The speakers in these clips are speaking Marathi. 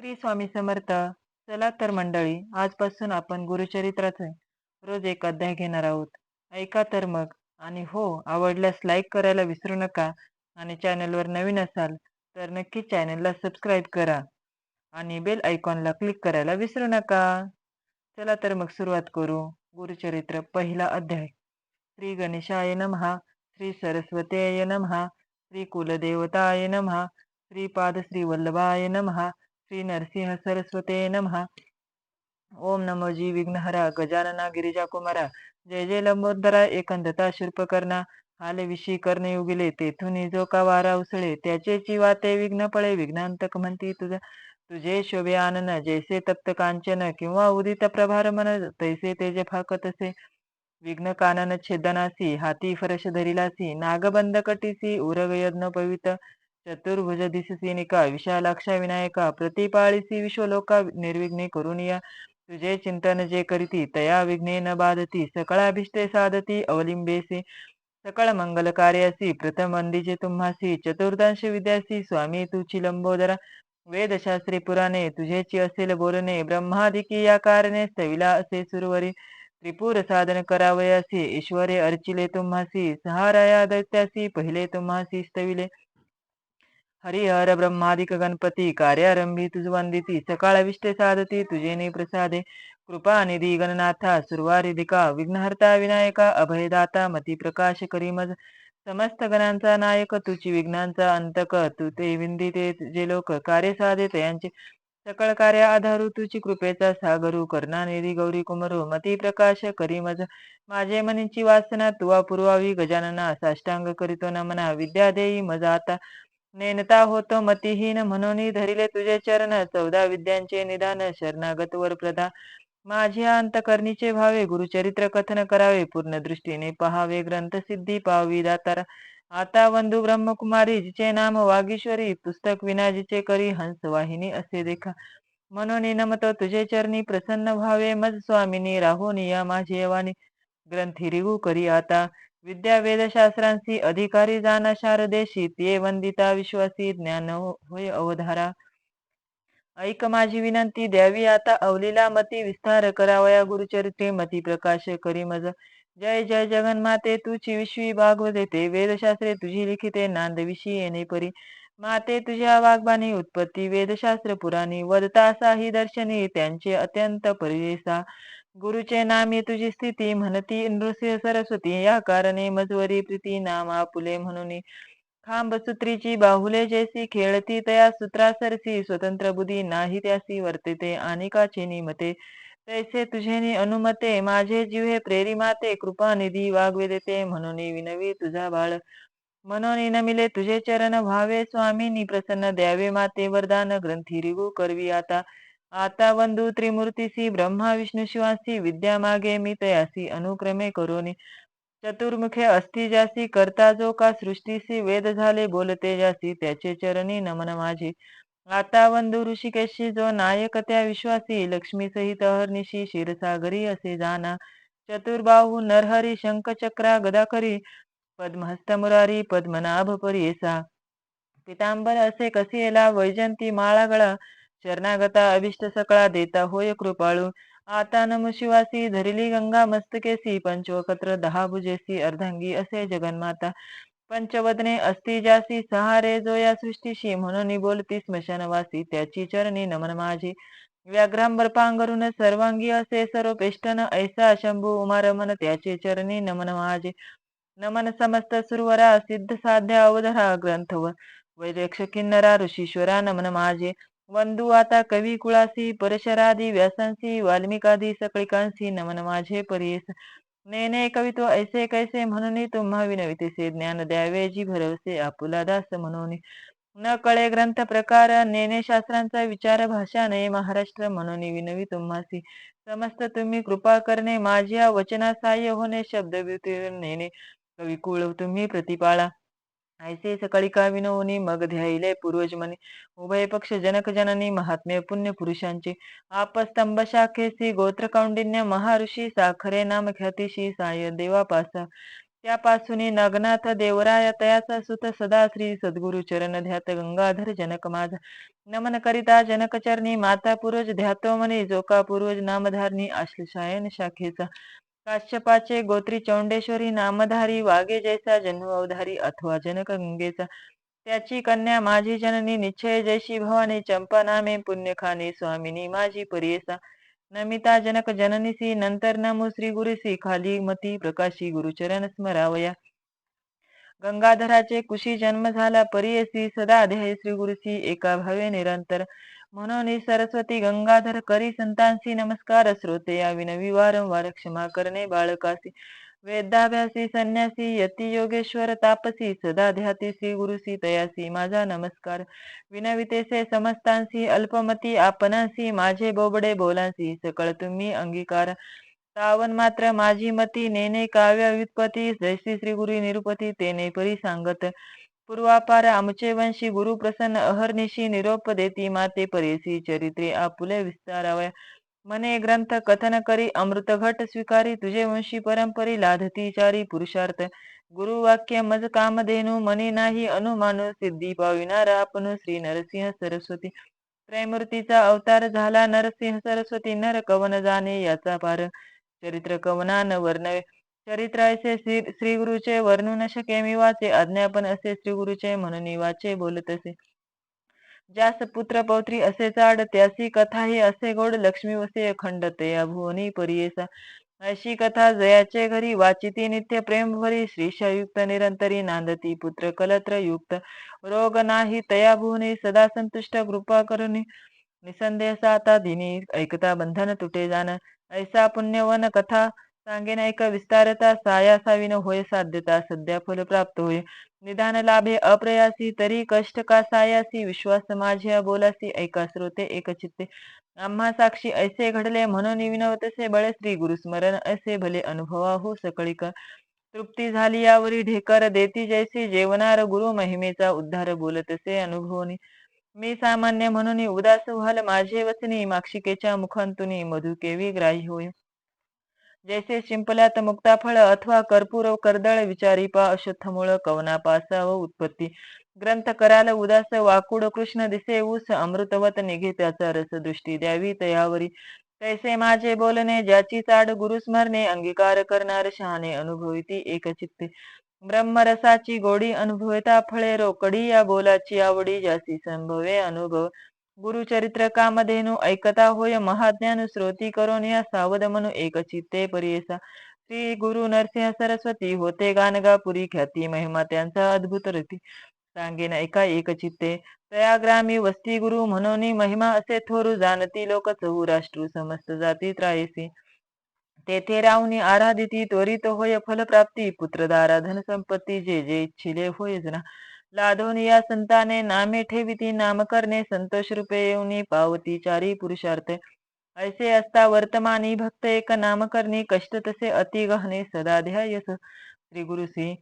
श्री स्वामी समर्थ चला तर मंडळी आजपासून आपण गुरुचरित्राचे रोज एक अध्याय घेणार आहोत. ऐका तर मग आणि हो आवडल्यास लाईक करायला विसरू नका आणि चॅनलवर नवीन असाल तर नक्की चॅनलला सबस्क्राईब करा आणि बेल आयकॉनला क्लिक करायला विसरू नका. चला तर मग सुरुवात करू गुरुचरित्र पहिला अध्याय. श्री गणेशाय नमहा श्री सरस्वतेय नमहा श्री कुलदेवताय नमहा श्रीपाद श्री वल्लभाय नमहा श्री नरसिंह सरस्वते नमहा ओम नमो जी विघ्नहरा गजानना गिरिजा कुमारा जय जय लंबोदरा एकंदता शूर्पकर्णा हाले हाल करणे कर्णयुगिले तेथून जो का वारा उसळे त्याचे वाते विघ्न पळे विघ्नांतक म्हणती तुझा तुझे शोभे आनन जैसे तप्त कांचन किंवा उदित प्रभार मन तैसे तेज फाकतसे विघ्न कानन छेदनासी हाती फरश धरिलासी नागबंद कटीसी उरग यज्ञ पवित चतुर्भुज दिशसिनिका विशालाक्षा विनायका प्रतिपाळीसी विश्वलोका निर्विघ्ने करुनिया तुझे चिंतन जे करीती तया विघ्ने न बाधती सकळाभिष्टे साधती अवलिंबेसी सकळ मंगल कार्यासी प्रथम अंदीजे तुम्हासी चतुर्दांश विद्यासी स्वामी तुची लंबोदरा वेदशास्त्री पुराणे तुझेची असेल बोलणे ब्रह्मादिकी या कारणे सविला असे सुरवरी त्रिपुर साधन करावयासी ईश्वरे अर्चिले तुम्हासी सहाराया दैत्यासी पहिले तुम्हासी स्तविले हरिहर ब्रह्मादिक गणपती कार्यारंभी तुझ वंदिती. सकाळविष्टे साधती तुझे प्रसादे. कृपा निधी गणनाथा सुरवारिधिका विघ्नहर्ता विनायका अभयदाता मती प्रकाश करीमज समस्त गणांचा नायक तुची विघ्नांचा अंतक तू ते विंदिते जे लोक कार्य साधे यांचे सकळ कार्य आधारू तुची कृपेचा सागरू निधी गौरी कुमरू मती प्रकाश करीमज माझे मनीची वासना तुवा पुरवावी गजानना साष्टांग करीतो नमना विद्या देई मजाता. नेनता होतो मतिहीन म्हणून धरिले तुझे चरण. चौदा विद्यांचे निदान शरणागत वर प्रधा माझ्या अंतकरणीचे भावे गुरुचरित्र कथन करावे पूर्ण दृष्टीने पहावे ग्रंथ सिद्धी पावी दातारा. आता बंधू ब्रह्मकुमारी जिचे नाम वागीश्वरी पुस्तक विना जिचे करी हंस वाहिनी असे देखा. म्हणून नमतो तुझे चरणी प्रसन्न व्हावे मज स्वामिनी राहोनी या माझे वाणी. ग्रंथी रिगू करी आता. विद्या वेदशास्त्रांशी अधिकारी जाना शारदेशी ते वंदिता विश्वासी ज्ञान हो, होय अवधारा. ऐक माझी विनंती द्यावी आता अवलीला मती विस्तार करावया गुरुचरित्रे मती प्रकाश करी मज. जय जय जगन्माते तुझी विश्वी भागवते वेदशास्त्रे तुझी लिखिते नांदविषयी येणे परी. माते तुझ्या वागबानी उत्पत्ती. वेदशास्त्र पुराणी वदता साही दर्शनी. त्यांचे अत्यंत परिसा गुरुचे नामी तुझी स्थिती म्हणती नृसिंह सरस्वती. या कारणे मजवरी प्रीती नामा पुले म्हणून खांब सूत्रीची बाहुले जैसी खेळती तया सुत्रा सरसी स्वतंत्र बुद्धी नाही त्यासी वर्तते आणि काचे निमते. तैसे तुझे अनुमते माझे जीवे प्रेरी माते कृपा निधी वागवे देते म्हणून विनवी तुझा बाळ. म्हणून नमिले तुझे चरण व्हावे स्वामीनी प्रसन्न द्यावे माते वरदान ग्रंथी रिगू करवी आता. आता वंदू त्रिमूर्तीसी ब्रह्मा विष्णू शिवासी विद्या मागे मी तयासी अनुक्रमे करोनी चतुर्मुखे अस्थि जासी करता जो का सृष्टीसी वेद झाले बोलते जासी त्याचे चरणी नमन माझी आता वंदू ऋषिकेशी जो नायक त्या विश्वासी लक्ष्मी सहित हरनिशी क्षीरसागरी असे जाना चतुर्बाहू नरहरी शंखचक्रा गदाकरी पद्महस्त मुरारी पद्मनाभ परियेसा पितांबर असे कसियला वैजंती माळा गळा शरणागता अभिष्ट सकळा देता होय कृपाळू. आता नमशिवासी धरिली गंगा मस्तकेसी पंचवकत्र दहा भुजेसी अर्धांगी असे जगन्माता. पंचवदने अस्ति जासी सहारे जो या सृष्टीशी म्हणून बोलती स्मशानवासी त्याची चरणी नमन माझी. व्याघ्रांबर पांघरून सर्वांगी असे सर्व पेष्टन ऐसा शंभू उमारमन त्याचे चरणी नमन माझे. नमन समस्त सुरवरा सिद्ध साध्या अवधरा ग्रंथ वैदक्ष किन्नरा ऋषीश्वरा नमन माझे. वंदू आता कवी कुळासी परशरादी व्यासांसी वाल्मिकादी सकळिकांसी नमन माझे परीस. नेने कवित्व ऐसे कैसे म्हणून तुम्हा विनवितेसे ज्ञान द्यावे जी भरवसे आपुला दास म्हणून. न कळे ग्रंथ प्रकार नेने शास्त्रांचा विचार भाषा नये महाराष्ट्र म्हणून विनवी तुम्हासी. समस्त तुम्ही कृपा करणे माझ्या वचनासाह्य होणे शब्द नेने कविकुळ तुम्ही प्रतिपाळा. ऐसे सकळिका विनोनी मग ध्यायले पूर्वज मनी उभय पक्ष जनक जननी महात्म्य पुण्य पुरुषांची. आपस्तंभ शाखेसी गोत्र कौंडिन्य महाऋषी साखरे नाम ख्यातीशी साय देवापासा त्यापासून नगनाथ देवराय तयाचा सुत सदा श्री सद्गुरु चरण ध्यात गंगाधर जनक माझा. नमन करिता जनक चरणी माता पूर्वज ध्यातो मनी जोका पूर्वज नामधारणी आश्लेषायन शाखेचा. काश्यपाचे गोत्री चौंडेश्वरी नामधारी वागे जैसा जन्म अवधारी अथवा जनक गंगेचा. त्याची कन्या माझी जननी निश्चय जैशी भवानी चंपा नामे पुण्यखाने स्वामिनी माझी परियसा. नमिता जनक जननीसी नंतर नमो श्री गुरुसी खाली मती प्रकाशी गुरुचरण स्मरावया. गंगाधराचे कुशी जन्म झाला परियसी सदा ध्येय श्री गुरुसी एका भावे निरंतर. म्हणून सरस्वती गंगाधर करी संतांसी नमस्कार श्रोते या विनवी वारंवार क्षमा करणे बाळकासी. वेदाभ्यासी संन्यासी यती योगेश्वर तापसी सदा ध्याती श्री गुरुसी तयासी. माझा नमस्कार. विनवितेसे समस्तांसी अल्पमती आपणासी माझे बोबडे बोलांसी. सकळ तुम्ही अंगीकार. सावन मात्र माझी मती नेने काव्य व्युत्पत्ती. जैसी श्री गुरु निरुपती तेने परी सांगत. पूर्वापार आमचे वंशी गुरु प्रसन्न अहर्निशी निरोप देती माते परेसी चरित्रे आपुले विस्तारावया. मने ग्रंथ कथन करी अमृत घट स्वीकारी तुझे वंशी परंपरी लाधती चारी पुरुषार्थ. गुरुवाक्य मज कामधेनु मनी नाही अनुमानु सिद्धी पाविनार आपण श्री नरसिंह सरस्वती. त्रैमूर्तीचा अवतार झाला नरसिंह सरस्वती नर कवन जाणे याचा पार. चरित्र कवनान वर्णवे. चरित्र श्री श्री गुरुचे वर्णू शके मी वाचे अज्ञापन असे श्री गुरुचे म्हणून वाचे बोलत असे. ज्यास पुत्र पौत्री असे चाड त्यासी कथाही असे गोड लक्ष्मी वसे अखंड ते भुवनी परियेसा. अशी कथा जयाचे घरी वाचिती नित्य प्रेम भरी श्रीशायुक्त निरंतरी नांदती पुत्र कलत्र युक्त. रोग नाही तया भुवनी सदा संतुष्ट कृपा करुणी निसंदेह साता दिनी ऐकता बंधन तुटे जाण ऐसा पुण्यवन कथा सांगेन ऐक विस्तारता सायासाविन होय साध्यता सध्या फल प्राप्त होय निदान लाभे अप्रयासी तरी कष्ट का सायासी? विश्वास माझ्या बोलासी ऐका श्रोते एक चित्ते. आम्हा साक्षी ऐसे घडले म्हणून विनवतसे बळे. श्री गुरुस्मरण असे भले अनुभवा हो सकळीक तृप्ती झाली यावरी ढेकर देती जैसी. जेवणार गुरु महिमेचा उद्धार बोलतसे अनुभवनी. मी सामान्य म्हणून उदास व्हाल माझे वचनी माक्षिकेच्या मुखांतुनी मधुकेवी ग्राही होय जैसे शिंपल्यात मुक्ताफळ अथवा कर्पूर कर्दळ विचारी पा अश्वत्थमूळ कवना पासा व उत्पत्ती. ग्रंथ कराल उदास वाकुड कृष्ण दिसे ऊस अमृतवत निघे त्याचा रस दृष्टी द्यावी तयावरी. तैसे माझे बोलणे ज्याची चाड गुरुस्मरणे अंगीकार करणार शहाणे अनुभविती एकचित्ते ब्रह्मरसाची गोडी अनुभवता फळे रोकडी या बोलाची आवडी ज्याची संभवे अनुभव. गुरुचरित्र कामधेनु ऐकता होय महाज्ञान श्रोती करून या सावध म्हणू एकचित्ते परियसा. श्री गुरु नरसिंह सरस्वती होते गानगापुरी ख्याती महिमा त्यांचा अद्भुत रती. सांगेन ऐका एकचित्ते चित्ते ग्रामी वस्ती गुरु म्हणून महिमा असे थोरू जाणती लोक चहू राष्ट्र समस्त जाती त्रायसी. तेथे रावनी आराधिती त्वरित होय फलप्राप्ती पुत्रदारा धन संपत्ती जे जे इच्छिले होय जना. लाधोनी या संताने नामे ठेविती नामकरणे संतोष रूपे येऊनी पावती चारी पुरुषार्थ. ऐसे असता वर्तमानी भक्त एक नामकरणी कष्ट तसे अति गहने सदा ध्यायस श्री गुरुसी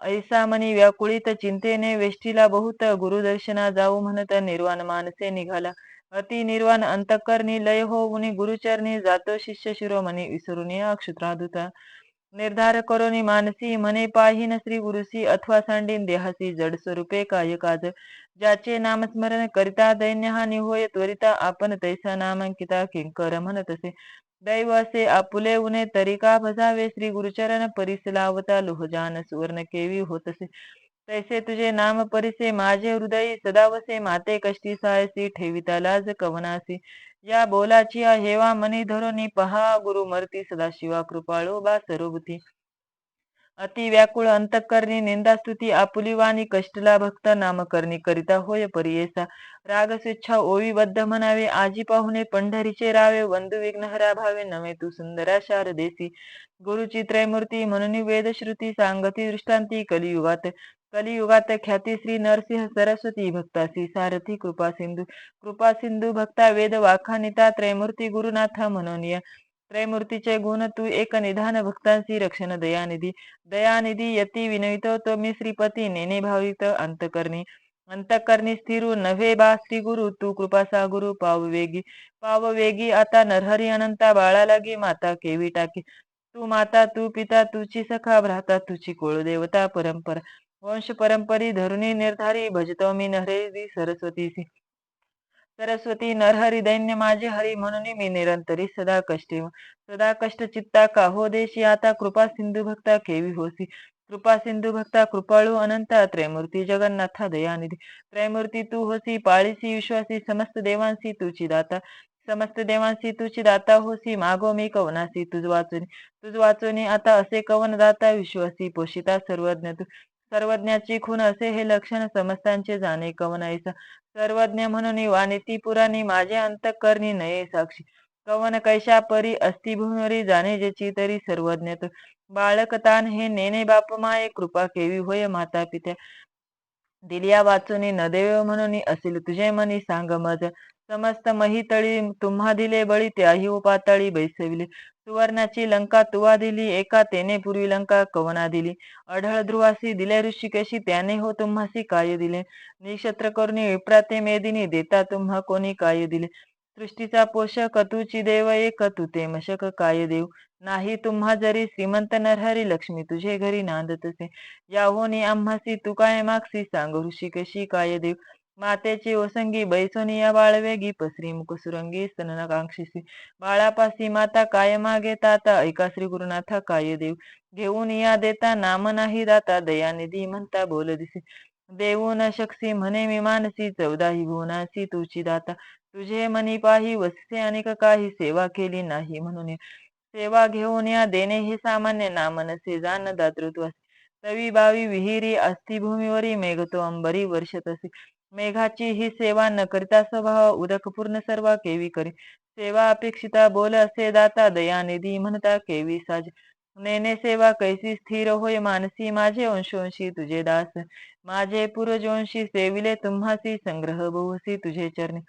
ऐसा मनी व्याकुळित चिंतेने वेष्टीला बहुत गुरुदर्शना जाऊ म्हणत निर्वाण मानसे निघाला. अति निर्वाण अंतकरणी लय होऊनी गुरुचरणी जातो शिष्य शिरोमणी विसरून अक्षुत्रादुता निर्धार करोनी मानसी मने पाहिन श्री गुरुसी अथवा सांडीन देहासी जड स्वरूपे काय काज। ज्याचे नामस्मरण करिता दैन्यहानी होय त्वरिता आपण तैसा नामांकिता किंकर म्हणत असे। दैव असे आपुले उने तरी का भजावे श्री गुरुचरण परिसलावता लोहजान सुवर्ण केवी होतसे तैसे तुझे नाम परिसे माझे हृदय सदावसे माते कष्टी सायसी ठेविता लाज कवनासी. या बोलाची हेवा मनी धरोनी पहा गुरु मरती सदाशिवा कृपाळो बा सरोबुती अति व्याकुळ अंतकरणी निंदास्तुती आपुली वाणी कष्टला भक्त नामकरणी करिता होय परियेसा. राग स्वेच्छा ओवीबद्ध म्हणावे आजी पाहुणे पंढरीचे रावे वंदू विघ्नहरा भावे नवे तू सुंदरा शारदेसी गुरुची त्रयमूर्ती म्हणून वेदश्रुती सांगती दृष्टांती कलियुगात. कलियुगात ख्याती श्री नरसिंह सरस्वती भक्ता श्री सारथी कृपा सिंधू कृपा सिंधू भक्ता वेद वाखानिता त्रैमूर्ती गुरुनाथ म्हणून त्रैमूर्तीचे गुण तू एक निधान भक्तांशी रक्षण दयानिधी दयानिधी यती विनवितो तो मी श्रीपती नेने भावित अंतकरणी अंतकरणी स्थिरू नव्हे बा श्री गुरु तू कृपासा गुरु पाववेगी पाववेगी आता नरहरी अनंता बाळा लागी माता केवी टाकी तू माता तू पिता तुची सखा भ्राता तुची कुळदेवता परंपरा वंश परंपरी धरुणी निर्धारी भजतो मी नरहरी सरस्वतीसी सरस्वती नरहरी दैन्य माझे हरी म्हणून मी निरंतरी सदा कष्टे. सदा कष्ट चित्ता का हो देशी आता कृपा सिंधू भक्ता केवी होसी. कृपा सिंधू भक्ता कृपाळू अनंता त्रैमूर्ती जगन्नाथा दयानिधी. त्रैमूर्ती तू होसी पाळीसी विश्वासी समस्त देवांसी तुची दाता. समस्त देवांसी तुची दाता होसी मागो मी कवनासी तुझ वाचून. तुझ वाचून आता असे कवन दाता विश्वासी पोषिता सर्वज्ञ तू. सर्वज्ञाची खून असे हे लक्षण समस्तांचे जाणे कवन सर्वज्ञ म्हणून वाणिती पुराणी माझे अंतकरणी नये साक्षी. कवन कैशा परी अस्ति जाणे ज्याची तरी सर्वज्ञ तू. बाळक हे नेने बाप माये कृपा केवी होय माता पित्या. दिलिया वाचून न देव म्हणून असेल तुझे मनी सांग मज समस्त महितळी तुम्हा दिले बळी त्याही उपातळी बैसविली. सुवर्णाची लंका तुवा दिली एका तेने पूर्वी लंका कवना दिली. अढळ ध्रुवासी दिले ऋषिकेशी त्याने हो तुम्हासी काय दिले? निक्षत्र करुणी विप्राते मेदिनी देता तुम्हा कोणी काय दिले? सृष्टीचा पोषक तुची देव एक तू ते मशक काय देव नाही तुम्हा जरी श्रीमंत नरहरी लक्ष्मी तुझे घरी नांदतसे. याहोनी आम्हासी तू काय मागसी? सांग ऋषिकेशी काय देव मातेची ओसंगी बैसोनिया बाळवेगी पसरी मुकसुरंगी स्तनकांक्षीसी बाळापासी माता काय मागे ताता? ऐका श्री गुरुनाथा काय देव घेऊन या देता नाम नाही दाता. दयानिधी म्हणता बोल दिसे. देऊन शक्सी म्हणे मी मानसी चौदाही भुवनासी तुची दाता. तुझे मनी पाही वससे अनेक काही सेवा केली नाही म्हणून. सेवा घेऊन या देणे हे सामान्य नामनसे जाण दातृत्व तवी बावी विहिरी अस्थिभूमीवरी मेघतो अंबरी वर्षत असे मेघाची ही सेवा न करिता स्वभाव उदक पूर्ण सर्व केवी करी. सेवा अपेक्षिता बोल असे दाता दयानिधी म्हणता केवी साज. नेने सेवा कैसी स्थिर होय मानसी माझे वंशवंशी तुझे दास. माझे पूर्वजोंशी सेविले तुम्हासी संग्रह बहुसी तुझे चरणी.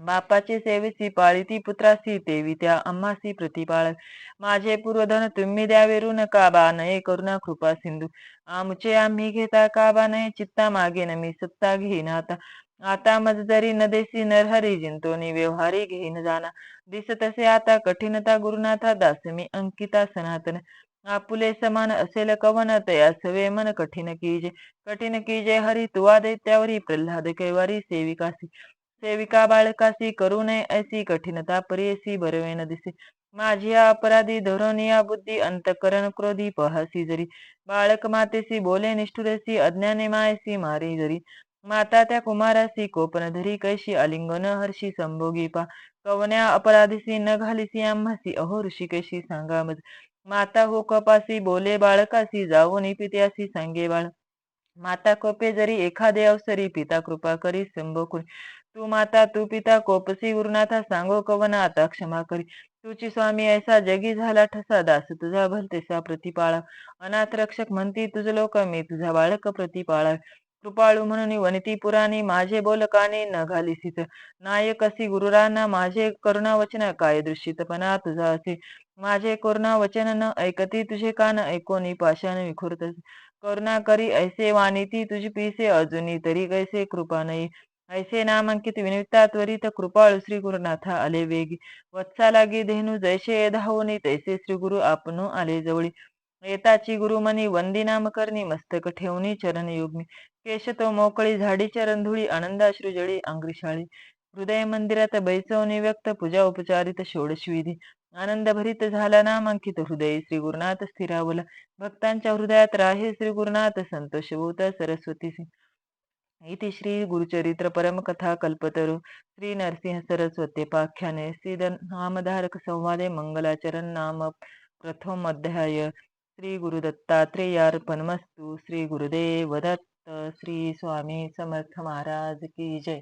बापाची सेवेसी पाळीती पुत्रासी तेवी त्या अम्मासी प्रतिपाळ. माझे पूर्वधन तुम्ही द्यावे ऋण काबा नये करुणा कृपा सिंधू. आमचे आम्ही घेता काबा नये चित्ता मागे न मी सत्ता घेईन आता. आता मज जरी न देसी नरहरी जिंतोनी व्यवहारी घेईन जाना. दिसतसे आता कठीणता गुरुनाथा दास मी अंकिता सनातन. आपुले समान असेल कवन तया सवे मन कठीण कीजे. कठीण कीजे हरी तुवा दैत्यावरी प्रल्हाद कैवारी सेविकासी. सेविका बाळकासी करू नये ऐसी कठीणता परियसी बरवेन दिसे. माझी अपराधी धरोनिया बुद्धी अंतकरण क्रोधी पहासी जरी. बाळक मातेसी बोले निष्ठुरेसी अज्ञाने मायसी मारी जरी. माता त्या कुमारासी कोपन धरी कैशी अलिंगन हर्षी संभोगी पा. कवन्या अपराधीसी न घालिसी आम्हासी अहो ऋषिकेशी सांगा मज. माता हो कपासी बोले बाळकासी जाऊन पित्यासी सांगे बाळ. माता कोपे जरी एखादे अवसरी पिता कृपा करी संभोकुरी तू माता तू पिता कोपसी गुरुनाथा सांगो कवना आता क्षमा करी. तुची स्वामी ऐसा जगी झाला ठसा दास तुझा भलतेसा प्रतिपाळा. अनाथ रक्षक म्हणती तुझ लोक मी तुझा बाळक प्रतिपाळा. कृपाळू म्हणून वनिती पुराणी माझे बोलकाने न घालिसित नायक असी गुरुराना माझे करुणा वचन काय दृश्यितपणा तुझा असे. माझे करुणा वचन न ऐकती तुझे कान ऐकोनी पाषाण विखुरत करुणा करी ऐसे वाणिती तुझी पिसे अजूनी तरी कैसे कृपा नाही ऐसे नामांकित विनिता त्वरित कृपाळू श्री गुरुनाथा आले वेगी. वत्सा लागी धेनू जैसे धावनी तैसे श्री गुरु आपणू आले जवळी. येताची गुरुमनी वंदी नाम करणी मस्तक ठेवणी चरण योगनी. केश तो मोकळी झाडी चरण धुळी आनंदाश्रू जळी अंग्रिशाळी हृदय मंदिरात बैसवणी व्यक्त पूजा उपचारित षोडश विधी. आनंद भरित झाला नामांकित हृदय श्री गुरुनाथ स्थिरावला. भक्तांच्या हृदयात राहे श्री गुरुनाथ संतोष भूत सरस्वती इति श्री गुरुचरित्र परमकथा कल्पतरु। श्री नरसिंह सरस्वत्यपाख्याने श्री नामधारक संवादे मंगलाचरण नाम प्रथम अध्याय श्री गुरुदत्तात्रेयार्पणमस्तु। श्री गुरुदेव दत्त श्री स्वामी समर्थ महाराज की जय।